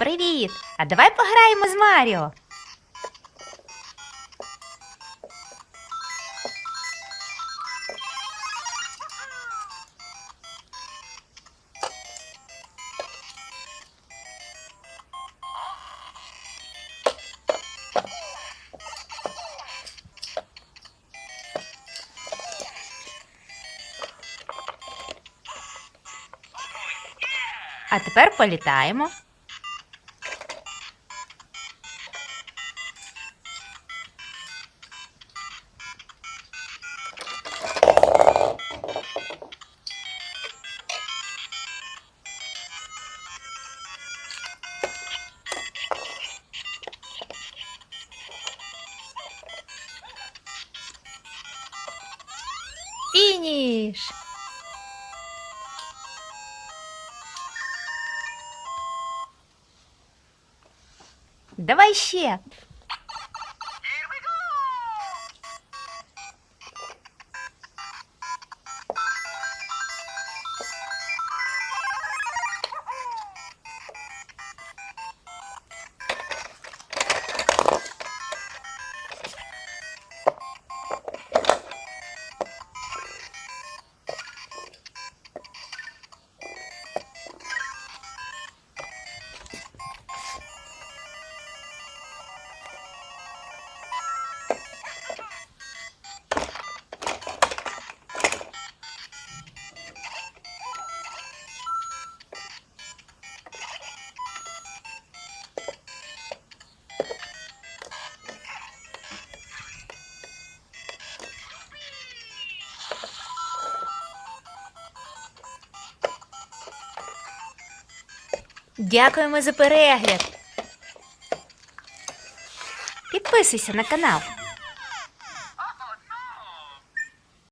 Привіт! А давай пограємо з Маріо. А тепер політаємо. Фініш! Давай ще. Дякуємо за перегляд. Підписуйся на канал.